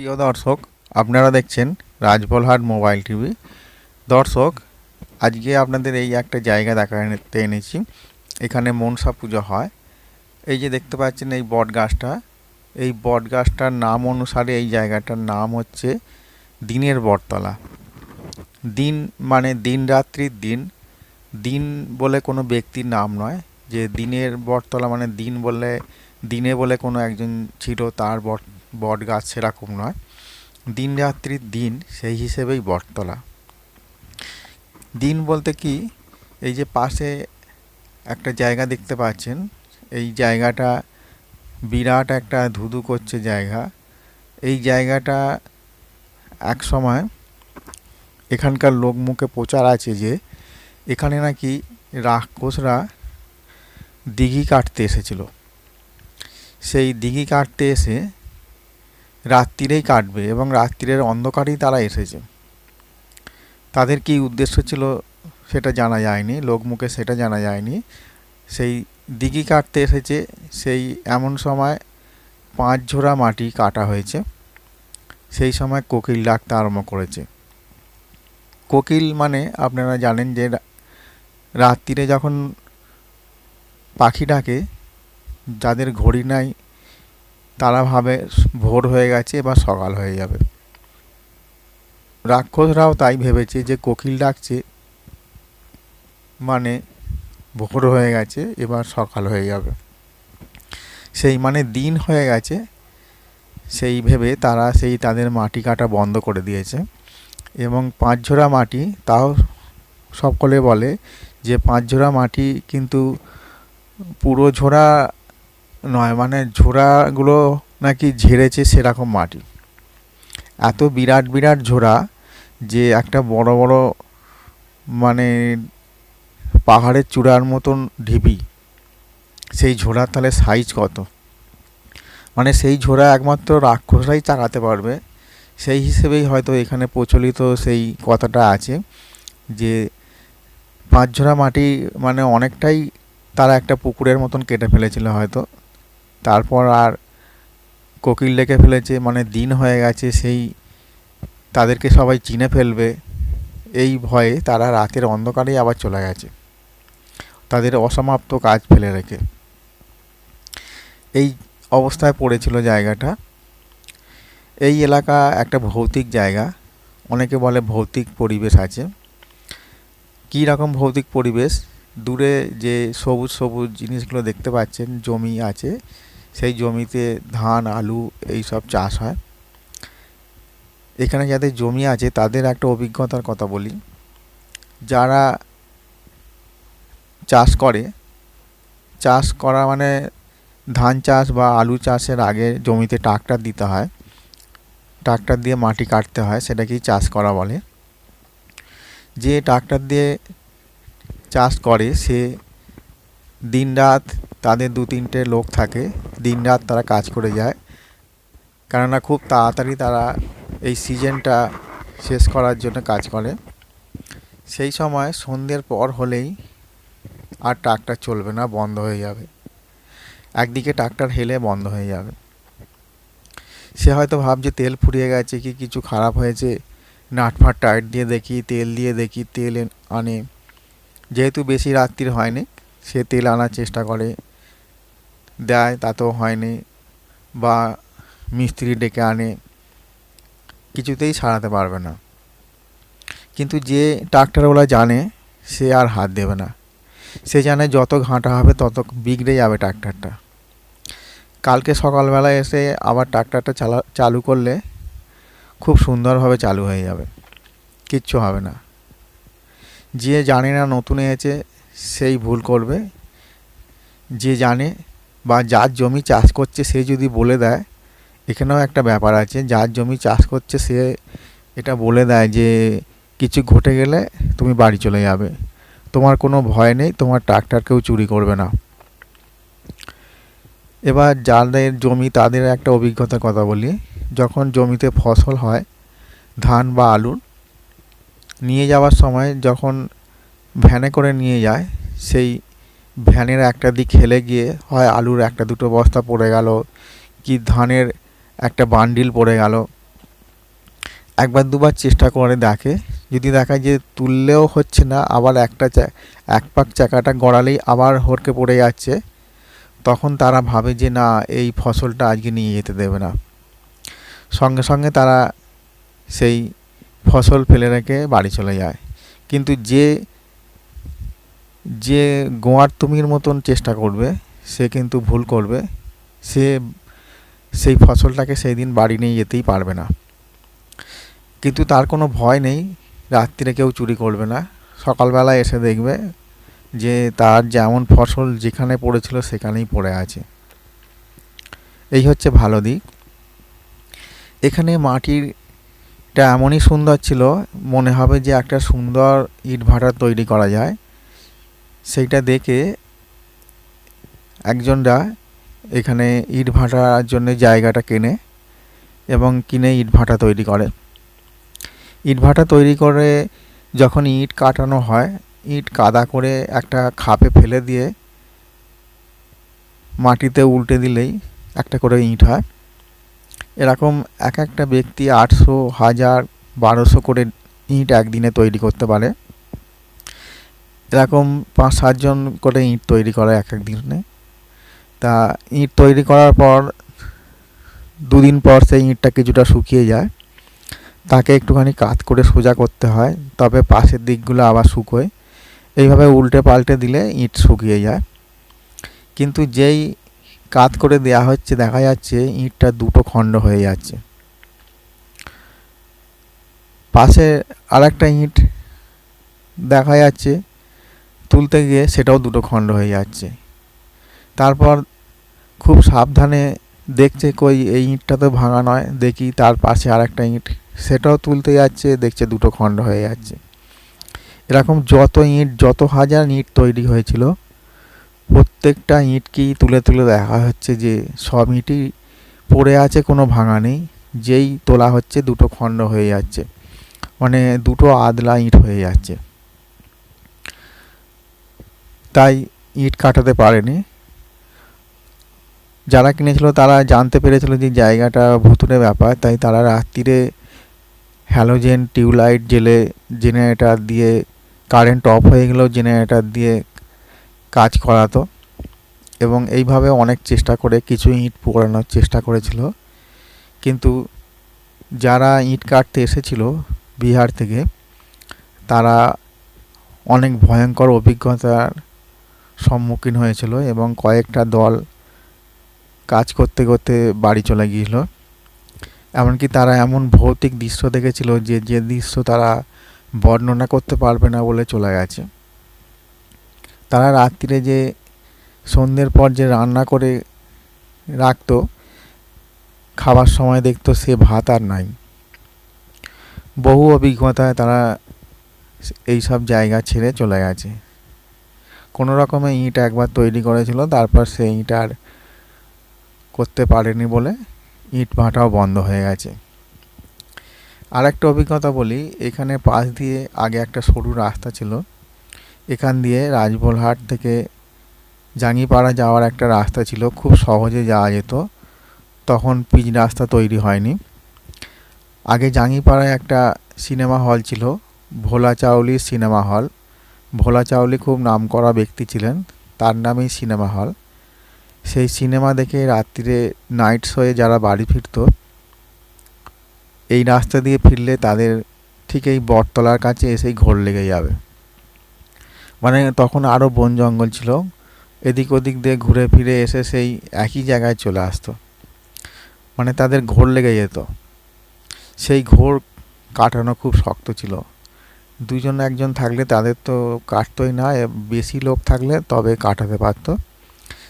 প্রিয় দর্শক, আপনারা দেখছেন রাজবলহাট মোবাইল টিভি। দর্শক, আজকে আপনাদের এই একটা জায়গা দেখাতে এনেছি। এখানে মনসা পুজো হয়। এই যে দেখতে পাচ্ছেন এই বট গাছটা এই বট গাছটার নাম অনুসারে এই জায়গাটার নাম হচ্ছে দিনের বটতলা। দিন মানে দিন রাত্রির দিন। দিন বলে কোনো ব্যক্তির নাম নয়। যে দিনের বটতলা মানে দিন বলে, দিনে বলে কোনো একজন ছিল তার বট বট গাছ সেরকম নয়। দিন রাত্রির দিন সেই হিসেবেই বটতলা। দিন বলতে কি, এই যে পাশে একটা জায়গা দেখতে পাচ্ছেন, এই জায়গাটা বিরাট একটা ধুধু করছে জায়গা। এই জায়গাটা এক সময় এখানকার লোক মুখে প্রচার আছে যে, এখানে নাকি রাক্ষসরা দিঘি কাটতে এসেছিল। সেই দিঘি কাটতে এসে রাত্রিরেই কাটবে এবং রাত্রিরের অন্ধকারেই তারা এসেছে। তাদের কী উদ্দেশ্য ছিল সেটা জানা যায়নি লোকমুখে সেটা জানা যায়নি। সেই দিঘি কাটতে এসেছে, সেই এমন সময় পাঁচ ঝোড়া মাটি কাটা হয়েছে, সেই সময় কোকিল ডাকতে আরম্ভ করেছে। কোকিল মানে আপনারা জানেন যে রাত্রিরে যখন পাখি ডাকে, যাদের ঘড়ি নাই তারা ভাবে ভোর হয়ে গেছে বা সকাল হয়ে যাবে। রাক্ষসরাও তাই ভেবেছে যে কোকিল ডাকছে মানে ভোর হয়ে গেছে, এবার সকাল হয়ে যাবে। সেই মানে দিন হয়ে গেছে, সেই ভেবে তারা সেই তাদের মাটি কাটা বন্ধ করে দিয়েছে এবং পাঁচ ঝোড়া মাটি তাও সকলে বলে যে পাঁচ ঝোড়া মাটি কিন্তু পুরো ঝোড়া নয় মানে ঝোড়াগুলো নাকি ঝেড়েছে সেরকম মাটি। এত বিরাট বিরাট ঝোড়া যে একটা বড় বড় মানে পাহাড়ের চূড়ার মতন ঢিবি, সেই ঝোড়ার তাহলে সাইজ কত? মানে সেই ঝোড়া একমাত্র রাক্ষসরাই চাকাতে পারবে। সেই হিসেবেই হয়তো এখানে প্রচলিত সেই কথাটা আছে যে পাঁচ ঝোড়া মাটি মানে অনেকটাই তারা একটা পুকুরের মতন কেটে ফেলেছিল হয়তো। তারপর আর কোকিল ডেকে ফেলেছে মানে দিন হয়ে গেছে, সেই তাদেরকে সবাই চিনে ফেলবে, এই ভয়ে তারা রাতের অন্ধকারেই আবার চলে গেছে। তাদের অসমাপ্ত কাজ ফেলে রেখে। এই অবস্থায় পড়েছিল জায়গাটা। এই এলাকা একটা ভৌতিক জায়গা। অনেকে বলে ভৌতিক পরিবেশ আছে। কী রকম ভৌতিক পরিবেশ? দূরে যে সবুজ সবুজ জিনিসগুলো দেখতে পাচ্ছেন, জমি আছে। সেই জমিতে ধান, আলু এই সব চাষ হয়। এখানে যাদের জমি আছে, তাদের একটা অভিজ্ঞতার কথা বলি। যারা চাষ করে, চাষ করা মানে ধান চাষ বা আলু চাষের আগে জমিতে ট্রাক্টর দিতে হয়। ট্রাক্টর দিয়ে মাটি কাটতে হয়, সেটাকেই চাষ করা বলে। যে ট্রাক্টর দিয়ে চাষ করে, সে দিন রাত তাদের দু তিনটে লোক থাকে দিন রাত তারা কাজ করে যায়। কেননা খুব তাড়াতাড়ি তারা এই সিজনটা শেষ করার জন্য কাজ করে। সেই সময় সন্ধ্যের পর হলেই আর ট্রাক্টর চলবে না, বন্ধ হয়ে যাবে। একদিকে ট্রাক্টর হেলে বন্ধ হয়ে যাবে। সে হয়তো ভাবছে তেল ফুরিয়ে গেছে কি, কিছু খারাপ হয়েছে। নাটফাট টাইট দিয়ে দেখি, তেল দিয়ে দেখি, তেল আনে যেহেতু বেশি রাত্রির হয়নি, সে তেল আনার চেষ্টা করে। দেয় তাতেও হয়নি। বা মিস্ত্রি ডেকে আনে, কিছুতেই সারাতে পারবে না। কিন্তু যে ট্রাক্টরওয়ালা জানে, সে আর হাত দেবে না। সে জানে যত ঘাঁটা হবে, তত বিগড়ে যাবে ট্রাক্টরটা। কালকে সকালবেলা এসে আবার ট্রাক্টরটা চালা, চালু করলে খুব সুন্দরভাবে চালু হয়ে যাবে। কিচ্ছু হবে না। যে জানে না নতুন এসেছে, সেই ভুল করবে। যে জানে বা যার জমি চাষ করছে সে যদি বলে দেয়, এখানেও একটা ব্যাপার আছে, যার জমি চাষ করছে সে এটা বলে দেয় যে, কিছু ঘটে গেলে তুমি বাড়ি চলে যাবে। তোমার কোনো ভয় নেই, তোমার ট্রাক্টর কেউ চুরি করবে না। এবার যাদের জমি, তাদের একটা অভিজ্ঞতার কথা বলি। যখন জমিতে ফসল হয়, ধান বা আলুর নিয়ে যাওয়ার সময় যখন ভ্যানে করে নিয়ে যায়, সেই ভ্যানের একটা দিক হেলে গিয়ে হয় আলুর একটা দুটো বস্তা পড়ে গেল, কি ধানের একটা বান্ডিল পড়ে গেল। একবার দুবার চেষ্টা করে দেখে, যদি দেখা যে তুললেও হচ্ছে না, আবার একটা এক পাক চাকাটা গড়ালেই আবার হড়কে পড়ে যাচ্ছে, তখন তারা ভাবে যে না, এই ফসলটা আজকে নিয়ে যেতে দেবে না। সঙ্গে সঙ্গে তারা সেই ফসল ফেলে রেখে বাড়ি চলে যায়। কিন্তু যে যে গোয়ার তুমির মতন চেষ্টা করবে, সে কিন্তু ভুল করবে। সে সেই ফসলটাকে সেই দিন বাড়ি নিয়ে যেতেই পারবে না। কিন্তু তার কোনো ভয় নেই, রাত্রিরে কেউ চুরি করবে না। সকালবেলা এসে দেখবে যে তার যেমন ফসল যেখানে পড়েছিল সেখানেই পড়ে আছে। এই হচ্ছে ভালো দিক। এখানে মাটিরটা এমনই সুন্দর ছিল, মনে হবে যে একটা সুন্দর ইট ভাটা তৈরি করা যায়। সেইটা দেখে একজনরা এখানে ইট ভাটার জন্য জায়গাটা কেনে এবং কিনে ইট ভাটা তৈরি করে। ইট ভাটা তৈরি করে যখন ইট কাটানো হয়, ইট কাদা করে একটা খাপে ফেলে দিয়ে মাটিতে উল্টে দিলেই একটা করে ইট হয়। এরকম এক একটা ব্যক্তি আটশো, হাজার, বারোশো করে ইট একদিনে তৈরি করতে পারে। এরকম পাঁচ সাতজন করে ইট তৈরি করে এক এক দিনে। তা ইট তৈরি করার পর দুদিন পর সেই ইঁটটা কিছুটা শুকিয়ে যায়। তাকে একটুখানি কাত করে সোজা করতে হয়, তবে পাশের দিকগুলো আবার শুকোয়। এইভাবে উল্টে পাল্টে দিলে ইট শুকিয়ে যায়। কিন্তু যেই কাত করে দেয়া হচ্ছে, দেখা যাচ্ছে ইটটা দুটো খণ্ড হয়ে যাচ্ছে। পাশে আরেকটা ইঁট দেখা যাচ্ছে তুলতে গিয়ে সেটাও দুটো খণ্ড হয়ে যাচ্ছে। তারপর খুব সাবধানে দেখছে কই এই ইঁটটা তো ভাঙা নয়, দেখি তার পাশে আর একটা ইঁট। সেটাও তুলতে যাচ্ছে, দেখছে দুটো খণ্ড হয়ে যাচ্ছে। এরকম যত ইঁট, যত হাজার ইঁট তৈরি হয়েছিল, প্রত্যেকটা ইঁটকেই তুলে তুলে দেখা হচ্ছে যে সব ইঁটই পড়ে আছে, কোনো ভাঙা নেই। যেই তোলা হচ্ছে দুটো খণ্ড হয়ে যাচ্ছে। মানে দুটো আদলা ইঁট হয়ে যাচ্ছে। তাই ইট কাটাতে পারেনি। যারা কিনেছিল তারা জানতে পেরেছিল যে জায়গাটা ভুতুরে ব্যাপার, তাই তারা রাত্রিরে হ্যালোজেন টিউবলাইট জেলে জেনারেটার দিয়ে কারেন্ট অফ হয়ে গেলেও জেনারেটার দিয়ে কাজ করাতো এবং এইভাবে অনেক চেষ্টা করে কিছু ইট পোড়ানোর চেষ্টা করেছিল। কিন্তু যারা ইট কাটতে এসেছিল বিহার থেকে, তারা অনেক ভয়ঙ্কর অভিজ্ঞতার সম্মুখীন হয়েছিল এবং কয়েকটা দল কাজ করতে করতে বাড়ি চলে গিয়েছিল। এমনকি তারা এমন ভৌতিক দৃশ্য দেখেছিল যে যে দৃশ্য তারা বর্ণনা করতে পারবে না বলে চলে গেছে। তারা রাত্রিরে যে সন্ধ্যের পর যে রান্না করে রাখতো, খাবার সময় দেখতো সে ভাত আর নাই। বহু অভিজ্ঞতায় তারা এই সব জায়গা ছেড়ে চলে গেছে। কোনো রকমে ইট একবার তৈরি করেছিল, তারপর সে ইট আর করতে পারেনি বলে ইট ভাটাও বন্ধ হয়ে গেছে। আর একটা অভিজ্ঞতা বলি, এখানে পাশ দিয়ে আগে একটা সরু রাস্তা ছিল। এখান দিয়ে রাজবলহাট থেকে জাঙ্গিপাড়া যাওয়ার একটা রাস্তা ছিল, খুব সহজে যাওয়া যেত। তখন পিচ রাস্তা তৈরি হয়নি। আগে জাঙ্গিপাড়ায় একটা সিনেমা হল ছিল, ভোলা চাউলি সিনেমা হল। ভোলা চাউলি খুব নামকরা ব্যক্তি ছিলেন। তার নামেই সিনেমা হল। সেই সিনেমা দেখে রাত্রিরে নাইট শোয়ে যারা বাড়ি ফিরত, এই রাস্তা দিয়ে ফিরলে তাদের ঠিক এই বটতলার কাছে এসেই ঘোর লেগে যাবে। মানে তখন আরও বন জঙ্গল ছিল। এদিক ওদিক দিয়ে ঘুরে ফিরে এসে সেই একই জায়গায় চলে আসতো। মানে তাদের ঘোর লেগে যেত। সেই ঘোর কাটানো খুব শক্ত ছিল। দুজন একজন থাকলে তাদের তো কাটতোই না বেশি লোক থাকলে তবে কাটাতে পারতো।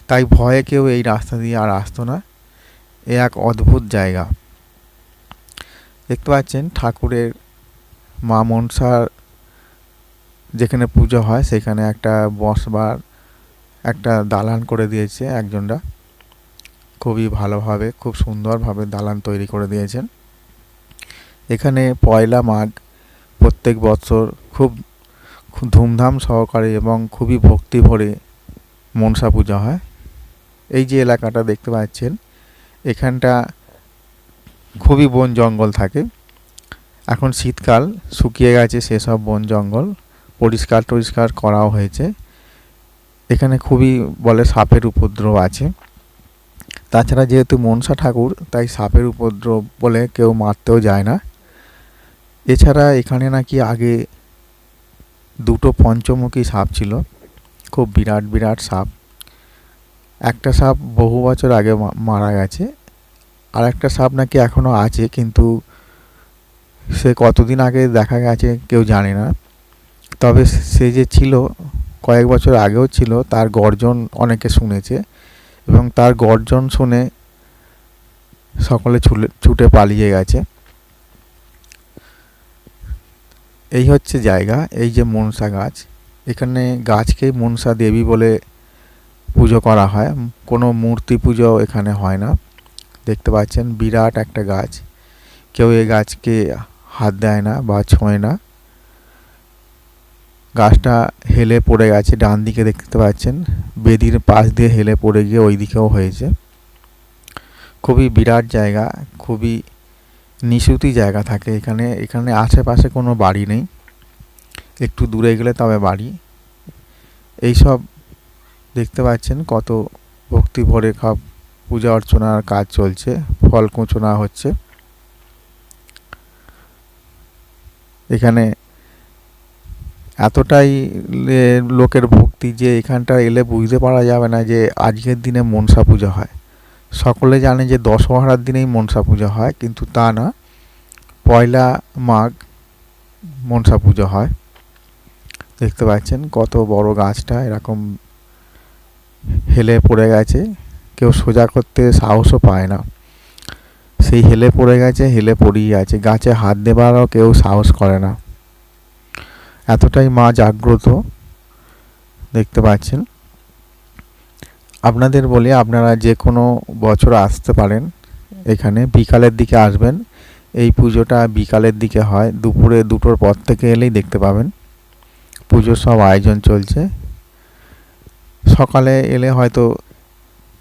তাই ভয়ে কেউ এই রাস্তা দিয়ে আর আসতো না। এ এক অদ্ভুত জায়গা। দেখতে পাচ্ছেন ঠাকুরের মা মনসার যেখানে পুজো হয়, সেখানে একটা বসবার একটা দালান করে দিয়েছে একজনরা। খুবই ভালোভাবে, খুব সুন্দরভাবে দালান তৈরি করে দিয়েছেন। এখানে পয়লা মাঘ প্রত্যেক বছর খুব ধুমধাম সহকারে এবং খুবই ভক্তি ভরে মনসা পূজা হয়। এই যে এলাকাটা দেখতে পাচ্ছেন, এখানটা খুবই বন জঙ্গল থাকে। এখন শীতকাল, শুকিয়ে গেছে সেসব বন জঙ্গল, পরিষ্কার টরিষ্কার করাও হয়েছে। এখানে খুবই বলে সাপের উপদ্রব আছে। তাছাড়া যেহেতু মনসা ঠাকুর, তাই সাপের উপদ্রব বলে কেউ মারতেও যায় না। এছাড়া এখানে নাকি আগে দুটো পঞ্চমুখী সাপ ছিল, খুব বিরাট বিরাট সাপ। একটা সাপ বহু বছর আগে মারা গেছে আর একটা সাপ নাকি এখনও আছে, কিন্তু সে কতদিন আগে দেখা গেছে কেউ জানে না। তবে সে যে ছিল, কয়েক বছর আগেও ছিল, তার গর্জন অনেকে শুনেছে এবং তার গর্জন শুনে সকলে ছুটে পালিয়ে গেছে। এই হচ্ছে জায়গা, এই যে মনসা গাছ। এখানে গাছকে মনসা দেবী বলে পুজো করা হয়। কোনো মূর্তি পুজো এখানে হয় না। দেখতে পাচ্ছেন বিরাট একটা গাছ। কেউ এই গাছকে হাত দেয় না বা ছোঁয় না। গাছটা হেলে পড়ে গেছে, ডান দিকে দেখতে পাচ্ছেন। বেদির পাশ দিয়ে হেলে পড়ে গিয়ে ওই দিকেও হয়েছে। খুবই বিরাট জায়গা, খুবই নিশুতি জায়গা থাকে। এখানে এখানে আশেপাশে কোনো বাড়ি নেই। একটু দূরে গেলে তবে বাড়ি। এইসব দেখতে পাচ্ছেন কত ভক্তি ভরে সব পূজা অর্চনার কাজ চলছে, ফল কুঁচনা হচ্ছে। এখানে এতটাই লোকের ভক্তি যে এখানটা এলে বুঝতে পারা যাবে না যে আজকের দিনে মনসা পূজা হয়। সকলে জানে যে দশহরার দিনেই মনসা পুজো হয়, কিন্তু তা না। পয়লা মাঘ মনসা পুজো হয়। দেখতে পাচ্ছেন কত বড় গাছটা, এরকম হেলে পড়ে গেছে। কেউ সোজা করতে সাহসও পায় না। সেই হেলে পড়ে গেছে, হেলে পড়েই আছে। গাছে হাত দেবারও কেউ সাহস করে না। এতটাই মা জাগ্রত। দেখতে পাচ্ছেন আপনাদের বলি, আপনারা যে কোনো বছর আসতে পারেন, এখানে বিকালের দিকে আসবেন। এই পুজোটা বিকালের দিকে হয়, দুপুরে দুটোর পর থেকে এলেই দেখতে পাবেন। পুজোর সব আয়োজন চলছে। সকালে এলে হয়তো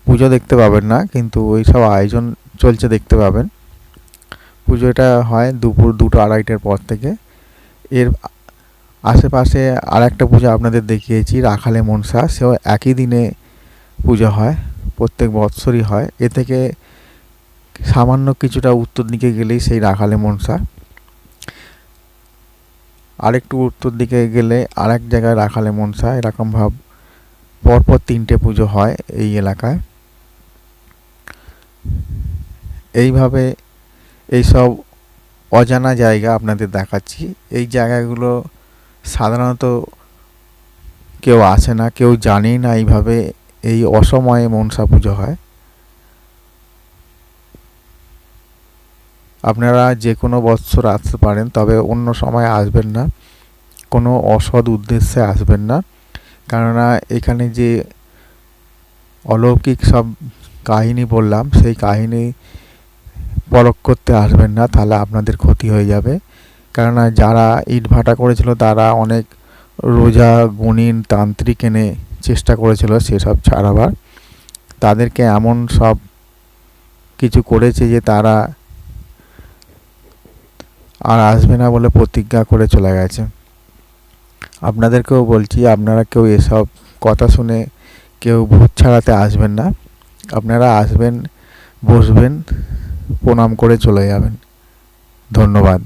পুজো দেখতে পাবেন না, কিন্তু ওই সব আয়োজন চলছে দেখতে পাবেন। পুজোটা হয় দুপুর দুটো আড়াইটের পর থেকে। এর আশেপাশে আর একটা পুজো আপনাদের দেখিয়েছি, রাখালে মনসা। সেও একই দিনে পুজো হয়, প্রত্যেক বৎসরই হয়। এ থেকে সামান্য কিছুটা উত্তর দিকে গেলেই সেই রাখালে মনসা। আরেকটু উত্তর দিকে গেলে আরেক জায়গায় রাখালে মনসা। এরকম ভাব পরপর তিনটে পুজো হয় এই এলাকায়। এইভাবে এইসব অজানা জায়গা আপনাদের দেখাচ্ছি। এই জায়গাগুলো সাধারণত কেউ আসে না, কেউ জানেই না এইভাবে এই অসময়ে মনসা পুজো হয়। আপনারা যে কোনো বৎসর আসতে পারেন, তবে অন্য সময় আসবেন না। কোনো অসৎ উদ্দেশ্যে আসবেন না। কেননা এখানে যে অলৌকিক সব কাহিনী বললাম, সেই কাহিনী পরখ করতে আসবেন না, তাহলে আপনাদের ক্ষতি হয়ে যাবে। কেননা যারা ইট ভাটা করেছিল, তারা অনেক রোজা, গুণিন, তান্ত্রিক এনে চেষ্টা করেছিল সেসব ছাড়াবার। তাদেরকে এমন সব কিছু করেছে যে তারা আর আসবে না বলে প্রতিজ্ঞা করে চলে গেছে। আপনাদেরকেও বলছি, আপনারা কেউ এসব কথা শুনে কেউ ভূত ছাড়াতে আসবেন না। আপনারা আসবেন, বসবেন, প্রণাম করে চলে যাবেন। ধন্যবাদ।